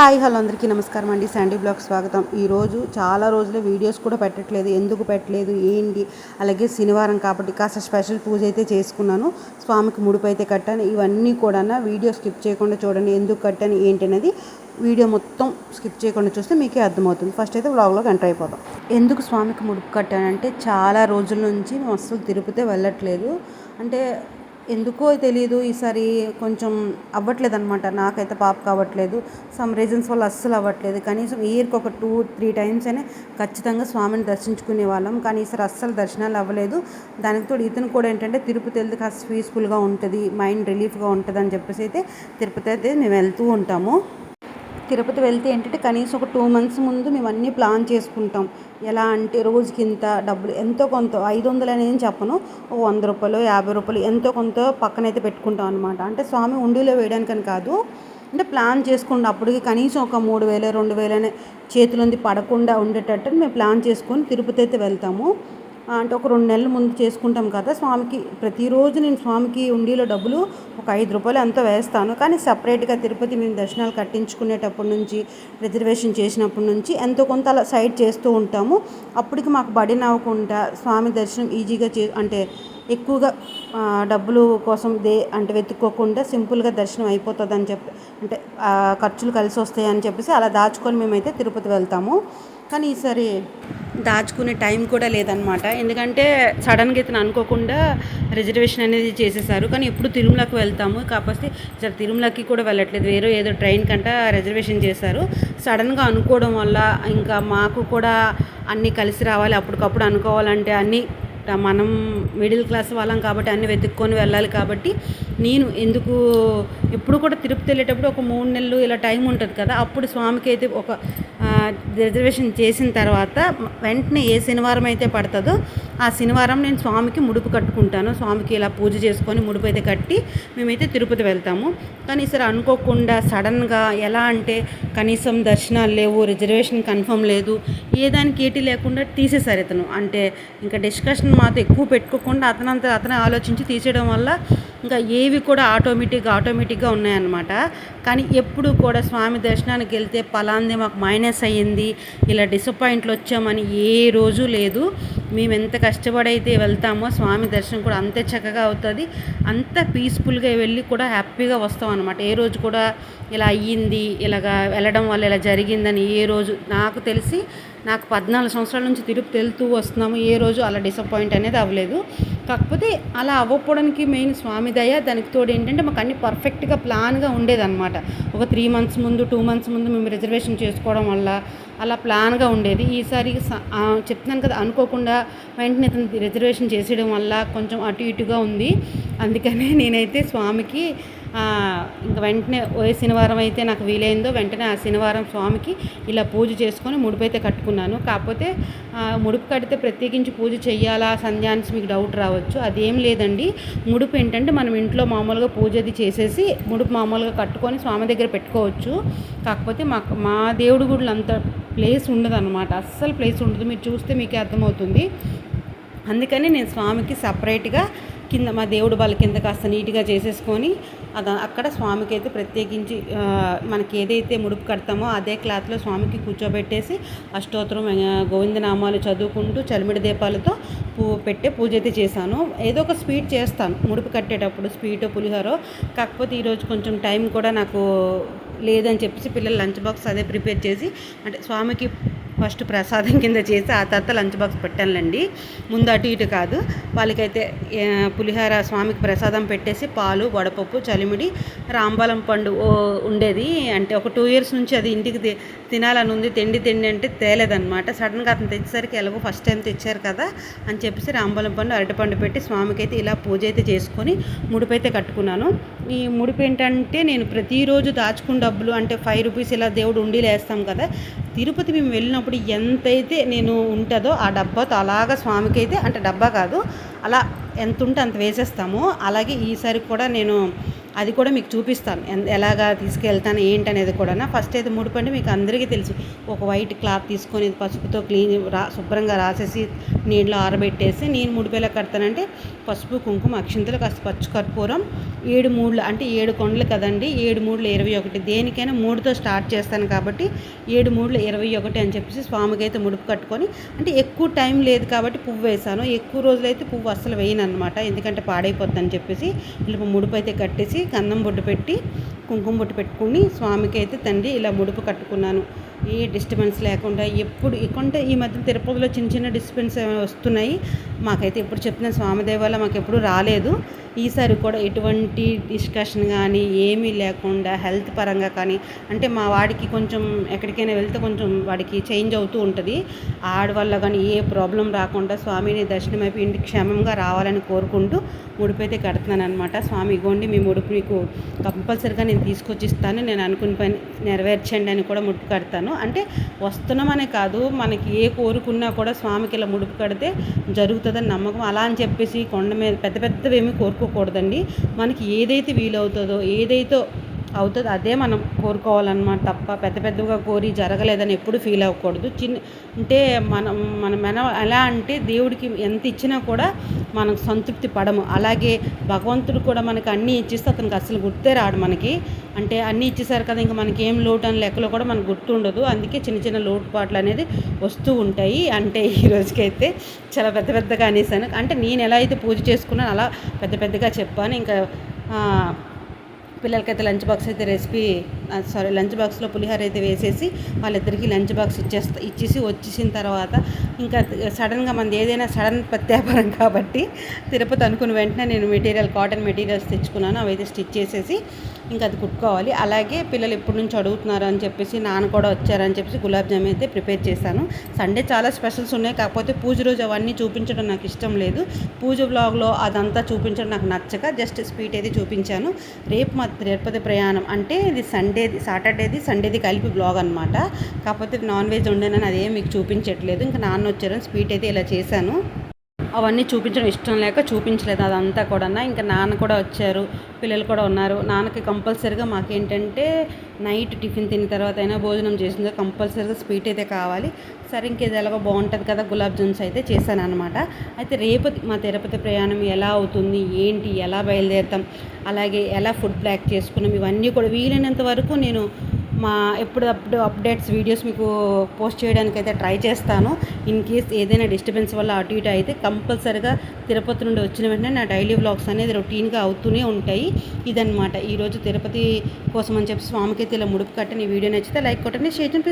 Hi hello అందరికీ నమస్కారం అండి. శాండీ బ్లాగ్ స్వాగతం. ఈరోజు చాలా రోజులు వీడియోస్ కూడా పెట్టట్లేదు. ఎందుకు పెట్టలేదు? ఏంటి? అలాగే శనివారం కాబట్టి కాస్త స్పెషల్ పూజ అయితే చేసుకున్నాను. స్వామికి ముడుపు అయితే కట్టాను. ఇవన్నీ కూడా వీడియో స్కిప్ చేయకుండా చూడండి. ఎందుకు కట్టాను? ఏంటి అనేది వీడియో మొత్తం స్కిప్ చేయకుండా చూస్తే మీకే అర్థమవుతుంది. ఫస్ట్ అయితే వ్లాగ్లోకి ఎంటర్ అయిపోతాం ఎందుకు స్వామికి ముడుపు కట్టానంటే చాలా రోజుల నుంచి మేము అస్సలు తిరుపతి వెళ్ళట్లేదు. అంటే ఎందుకో తెలియదు ఈసారి కొంచెం అవ్వట్లేదు అనమాట నాకైతే పాప కావట్లేదు. సమ్ రీజన్స్ వల్ల అస్సలు అవ్వట్లేదు. కనీసం ఇయర్కి ఒక టూ త్రీ టైమ్స్ అయినా ఖచ్చితంగా స్వామిని దర్శించుకునే వాళ్ళం. కానీ ఈసారి అస్సలు దర్శనాలు అవ్వలేదు. దానికి తోడు ఇతను కూడా ఏంటంటే తిరుపతి వెళ్తే కాస్త పీస్ఫుల్గా ఉంటుంది మైండ్ రిలీఫ్గా ఉంటుంది అని చెప్పేసి అయితే తిరుపతి అయితే మేము వెళ్తూ ఉంటాము. తిరుపతి వెళ్తే ఏంటంటే కనీసం ఒక టూ మంత్స్ ముందు మేము అన్నీ ప్లాన్ చేసుకుంటాం. ఎలా అంటే రోజుకి ఇంత డబ్బులు ఎంతో కొంత ఐదు వందలు అనేది చెప్పను. ఓ వంద రూపాయలు యాభై రూపాయలు ఎంతో కొంత పక్కనైతే పెట్టుకుంటాం అనమాట అంటే స్వామి ఉండిలో వేయడానికని కాదు. అంటే ప్లాన్ చేసుకుంటే. అప్పటికి కనీసం ఒక మూడు వేలు రెండు వేలనే చేతులుంది పడకుండా ఉండేటట్టు మేము ప్లాన్ చేసుకొని తిరుపతి అయితే వెళ్తాము. అంటే ఒక రెండు నెలల ముందు చేసుకుంటాం కదా స్వామికి. ప్రతిరోజు నేను స్వామికి ఉండిలో డబ్బులు ఒక ఐదు రూపాయలు ఎంతో వేస్తాను. కానీ సపరేట్గా తిరుపతి మేము దర్శనాలు కట్టించుకునేటప్పటి నుంచి రిజర్వేషన్ చేసినప్పటి నుంచి ఎంతో కొంత అలా సైడ్ చేస్తూ ఉంటాము. అప్పటికి మాకు బడిన అవ్వకుండా స్వామి దర్శనం ఈజీగా చే అంటే ఎక్కువగా డబ్బులు కోసం దే అంటే వెతుక్కోకుండా సింపుల్గా దర్శనం అయిపోతుంది అని చెప్పి అంటే ఖర్చులు కలిసి వస్తాయని చెప్పేసి అలా దాచుకొని మేమైతే తిరుపతి వెళ్తాము. కానీ ఈసారి దాచుకునే టైం కూడా లేదనమాట ఎందుకంటే సడన్గా ఇతను అనుకోకుండా రిజర్వేషన్ అనేది చేసేసారు. కానీ ఎప్పుడు తిరుమలకి వెళ్తాము. కాకపోతే సరే తిరుమలకి కూడా వెళ్ళట్లేదు. వేరే ఏదో ట్రైన్ కంట రిజర్వేషన్ చేశారు. సడన్గా అనుకోవడం వల్ల ఇంకా మాకు కూడా అన్నీ కలిసి రావాలి. అప్పటికప్పుడు అనుకోవాలంటే అన్నీ మనం మిడిల్ క్లాస్ వాళ్ళం కాబట్టి అన్ని వెతుక్కొని వెళ్ళాలి కాబట్టి నేను ఎందుకు ఎప్పుడు కూడా తిరుపతి వెళ్ళేటప్పుడు ఒక మూడు నెలలు ఇలా టైం ఉంటుంది కదా. అప్పుడు స్వామికి అయితే ఒక రిజర్వేషన్ చేసిన తర్వాత వెంటనే ఏ శనివారం అయితే పడుతుందో ఆ శనివారం నేను స్వామికి ముడుపు కట్టుకుంటాను. స్వామికి ఇలా పూజ చేసుకొని ముడుపు అయితే కట్టి మేమైతే తిరుపతి వెళ్తాము. కానీ సరే అనుకోకుండా సడన్గా ఎలా అంటే కనీసం దర్శనాలు లేవు రిజర్వేషన్ కన్ఫర్మ్ లేదు. ఏ దానికి ఏటి లేకుండా తీసేశారు ఇతను. అంటే ఇంకా డిస్కషన్ మాతో ఎక్కువ పెట్టుకోకుండా అతనంతా అతనే ఆలోచించి తీసేయడం వల్ల ఇంకా ఏవి కూడా ఆటోమేటిక్గా ఆటోమేటిక్గా ఉన్నాయన్నమాట. కానీ ఎప్పుడు కూడా స్వామి దర్శనానికి వెళ్తే పలాంది మాకు మైనస్ అయ్యింది ఇలా డిసప్పాయింట్లు వచ్చామని ఏ రోజు లేదు. మేము ఎంత కష్టపడైతే వెళ్తామో స్వామి దర్శనం కూడా అంతే చక్కగా అవుతుంది. అంత పీస్ఫుల్గా వెళ్ళి కూడా హ్యాపీగా వస్తాం అనమాట ఏ రోజు కూడా ఇలా అయ్యింది ఇలాగా వెళ్ళడం వల్ల ఇలా జరిగిందని ఏ రోజు నాకు తెలిసి నాకు పద్నాలుగు సంవత్సరాల నుంచి తిరుపతి వెళ్తూ వస్తున్నాము. ఏ రోజు అలా డిసప్పాయింట్ అనేది అవ్వలేదు. కాకపోతే అలా అవ్వకపోవడానికి మెయిన్ స్వామి దయ దానికి తోడు ఏంటంటే మాకు అన్ని పర్ఫెక్ట్గా ప్లాన్గా ఉండేదన్నమాట. ఒక త్రీ మంత్స్ ముందు టూ మంత్స్ ముందు మేము రిజర్వేషన్ చేసుకోవడం వల్ల అలా ప్లాన్గా ఉండేది. ఈసారి చెప్తున్నాను కదా అనుకోకుండా వెంటనే రిజర్వేషన్ చేసేయడం వల్ల కొంచెం అటు ఇటుగా ఉంది. అందుకనే నేనైతే స్వామికి ఇంకా వెంటనే ఏ శనివారం అయితే నాకు వీలైందో వెంటనే ఆ శనివారం స్వామికి ఇలా పూజ చేసుకొని ముడుపు అయితే కట్టుకున్నాను. కాకపోతే ముడుపు కడితే ప్రత్యేకించి పూజ చేయాలా సంధ్యాన్స్ మీకు డౌట్ రావచ్చు. అదేం లేదండి. ముడుపు ఏంటంటే మనం ఇంట్లో మామూలుగా పూజ అది చేసేసి ముడుపు మామూలుగా కట్టుకొని స్వామి దగ్గర పెట్టుకోవచ్చు. కాకపోతే మాకు మా దేవుడి గుడిలో అంత ప్లేస్ ఉండదు అనమాట అస్సలు ప్లేస్ ఉండదు. మీరు చూస్తే మీకే అర్థమవుతుంది. అందుకని నేను స్వామికి సపరేట్గా కింద మా దేవుడు వాళ్ళ కింద కాస్త నీట్గా చేసేసుకొని అది అక్కడ స్వామికి అయితే ప్రత్యేకించి మనకి ఏదైతే ముడుపు కడతామో అదే క్లాత్లో స్వామికి కూర్చోబెట్టేసి అష్టోత్తరం గోవిందనామాలు చదువుకుంటూ చలిమిడి దీపాలతో పూ పెట్టే పూజ అయితే చేశాను. ఏదో ఒక స్వీట్ చేస్తాను ముడుపు కట్టేటప్పుడు స్వీట్ పులిహోరో. కాకపోతే ఈరోజు కొంచెం టైం కూడా నాకు లేదని చెప్పేసి పిల్లలు లంచ్ బాక్స్ అదే ప్రిపేర్ చేసి అంటే స్వామికి ఫస్ట్ ప్రసాదం కింద చేసి ఆ తర్వాత లంచ్ బాక్స్ పెట్టానులేండి. ముందు అటు ఇటు కాదు. వాళ్ళకైతే పులిహార స్వామికి ప్రసాదం పెట్టేసి పాలు వడపప్పు చలిమిడి రాంబలం పండు ఉండేది. అంటే ఒక టూ ఇయర్స్ నుంచి అది ఇంటికి తినాలని ఉంది. తిండి తిండి అంటే తేలేదనమాట సడన్గా అతను తెచ్చేసరికి ఎలాగో ఫస్ట్ టైం తెచ్చారు కదా అని చెప్పేసి రాంబలం పండు అరటిపండు పెట్టి స్వామికి అయితే ఇలా పూజ అయితే చేసుకొని ముడిపు అయితే కట్టుకున్నాను. ఈ ముడిపు ఏంటంటే నేను ప్రతిరోజు దాచుకున్న డబ్బులు అంటే ఫైవ్ రూపీస్ ఇలా దేవుడు ఉండి లేస్తాం కదా. తిరుపతి మేము వెళ్ళినప్పుడు ఎంతైతే నేను ఉంటుందో ఆ డబ్బాతో అలాగా స్వామికి అయితే అంటే డబ్బా కాదు అలా ఎంత ఉంటే అంత వేసేస్తాము. అలాగే ఈసారి కూడా నేను అది కూడా మీకు చూపిస్తాను. ఎన్- ఎలాగా తీసుకెళ్తాను ఏంటనేది కూడా ఫస్ట్ అయితే ముడిపండి మీకు అందరికీ తెలుసు. ఒక వైట్ క్లాత్ తీసుకొని పసుపుతో క్లీన్ రా శుభ్రంగా రాసేసి నీళ్ళు ఆరబెట్టేసి నేను ముడిపేలా కడతానంటే పసుపు కుంకుమ అక్షింతలు కాస్త పచ్చు కర్పూరం ఏడు మూడులు అంటే ఏడు కొండలు కదండి ఏడు మూడులు ఇరవై ఒకటి. దేనికైనా మూడుతో స్టార్ట్ చేస్తాను కాబట్టి ఏడు మూడులు ఇరవై ఒకటి అని చెప్పేసి స్వామికి అయితే ముడుపు కట్టుకొని అంటే ఎక్కువ టైం లేదు కాబట్టి పువ్వు వేసాను ఎక్కువ రోజులైతే పువ్వు అస్సలు వేయను అనమాట ఎందుకంటే పాడైపోద్దని చెప్పేసి ఇలా ముడుపు అయితే కట్టేసి గంధం బొట్టు పెట్టి కుంకుమ బొట్టు పెట్టుకుని స్వామికి అయితే తండ్రి ఇలా ముడుపు కట్టుకున్నాను. ఏ డిస్టర్బెన్స్ లేకుండా ఎప్పుడు ఇకంటే ఈ మధ్య తిరుపతిలో చిన్న చిన్న డిస్టర్బెన్స్ వస్తున్నాయి. మాకైతే ఎప్పుడు చెప్తున్న స్వామి దయ మాకు ఎప్పుడు రాలేదు. ఈసారి కూడా ఎటువంటి డిస్కషన్ కానీ ఏమీ లేకుండా హెల్త్ పరంగా కానీ అంటే మా వాడికి కొంచెం ఎక్కడికైనా వెళ్తే కొంచెం వాడికి చేంజ్ అవుతూ ఉంటుంది. ఆడవాళ్ళ వల్ల కానీ ఏ ప్రాబ్లం రాకుండా స్వామిని దర్శనం అయిపోయి ఇంటికి క్షేమంగా రావాలని కోరుకుంటూ ముడిపైతే కడుతున్నాను అనమాట స్వామి ఇగోండి మీ ముడుపు మీకు కంపల్సరిగా నేను తీసుకొచ్చి ఇస్తాను నేను అనుకున్న పని నెరవేర్చండి అని కూడా ముడుపు కడతాను. అంటే వస్తున్నామనే కాదు మనకి ఏ కోరుకున్నా కూడా స్వామికి ఇలా ముడుపు కడితే జరుగుతుందని నమ్మకం. అలా అని చెప్పేసి కొండ మీద పెద్ద పెద్దవేమీ కోరుకోకూడదండి. మనకి ఏదైతే వీలవుతుందో ఏదైతే అవుతుంది. అదే మనం కోరుకోవాలన్నమాట తప్ప పెద్ద పెద్దగా కోరి జరగలేదని ఎప్పుడు ఫీల్ అవ్వకూడదు. చిన్న అంటే మనం మనం ఎలా అంటే దేవుడికి ఎంత ఇచ్చినా కూడా మనం సంతృప్తి పడము. అలాగే భగవంతుడు కూడా మనకి అన్నీ ఇచ్చిస్తే అతనికి అసలు గుర్తే రాడు మనకి. అంటే అన్నీ ఇచ్చేసారు కదా ఇంకా మనకి ఏం లోటు అని లెక్కలో కూడా మనకు గుర్తు ఉండదు అందుకే చిన్న చిన్న లోటుపాట్లు అనేది వస్తూ ఉంటాయి. అంటే ఈ రోజుకైతే చాలా పెద్ద పెద్దగా అనేసాను. అంటే నేను ఎలా అయితే పూజ చేసుకున్నాను అలా పెద్ద పెద్దగా చెప్పాను. ఇంకా పిల్లలకైతే లంచ్ బాక్స్ అయితే రెసిపీ సారీ లంచ్ బాక్స్లో పులిహోర అయితే వేసేసి వాళ్ళిద్దరికీ లంచ్ బాక్స్ ఇచ్చేస్తా ఇచ్చేసి వచ్చేసిన తర్వాత ఇంకా సడన్గా మనది ఏదైనా సడన్ ప్రత్యాపారం కాబట్టి తిరుపతి అనుకున్న వెంటనే నేను మెటీరియల్ కాటన్ మెటీరియల్స్ తెచ్చుకున్నాను అవైతే స్టిచ్ చేసేసి ఇంకా అది కుట్టుకోవాలి. అలాగే పిల్లలు ఎప్పటి నుంచి అడుగుతున్నారు అని చెప్పేసి నాన్న కూడా వచ్చారని చెప్పేసి గులాబ్ జామ్ అయితే ప్రిపేర్ చేశాను. సండే చాలా స్పెషల్స్ ఉన్నాయి. కాకపోతే పూజ రోజు అవన్నీ చూపించడం నాకు ఇష్టం లేదు. పూజ బ్లాగ్లో అదంతా చూపించడం నాకు నచ్చక జస్ట్ స్వీట్ అయితే చూపించాను. రేపు మా తిరుపతి ప్రయాణం అంటే ఇది సండేది సాటర్డేది సండేది కలిపి బ్లాగ్ అనమాట కాకపోతే నాన్ వెజ్ ఉండేనని అదేం మీకు చూపించట్లేదు. ఇంకా నాన్న వచ్చారని స్వీట్ అయితే ఇలా చేశాను. అవన్నీ చూపించడం ఇష్టం లేక చూపించలేదు అదంతా కూడా ఇంకా నాన్న కూడా వచ్చారు పిల్లలు కూడా ఉన్నారు. నాన్నకి కంపల్సరీగా మాకేంటంటే నైట్ టిఫిన్ తిన్న తర్వాత అయినా భోజనం చేసిన కంపల్సరీగా స్వీట్ అయితే కావాలి. సరే ఇంకేది ఎలాగో బాగుంటుంది కదా గులాబ్ జామ్స్ అయితే చేశాను అనమాట అయితే రేపు మా తిరుపతి ప్రయాణం ఎలా అవుతుంది ఏంటి ఎలా బయలుదేరుతాం అలాగే ఎలా ఫుడ్ ప్యాక్ చేసుకున్నాం ఇవన్నీ కూడా వీలైనంత వరకు నేను మా ఎప్పుడప్పుడు అప్డేట్స్ వీడియోస్ మీకు పోస్ట్ చేయడానికి అయితే ట్రై చేస్తాను. ఇన్ కేస్ ఏదైనా డిస్టర్బెన్స్ వల్ల అటు ఇటు అయితే కంపల్సరిగా తిరుపతి నుండి వచ్చిన వెంటనే నా డైలీ వ్లాగ్స్ అనేది రొటీన్గా అవుతూనే ఉంటాయి. ఇదనమాట ఈరోజు తిరుపతి కోసం అని చెప్పి స్వామికి ఇలా ముడుపు కట్టని వీడియో నచ్చితే లైక్ కొట్టండి షేర్ చేయండి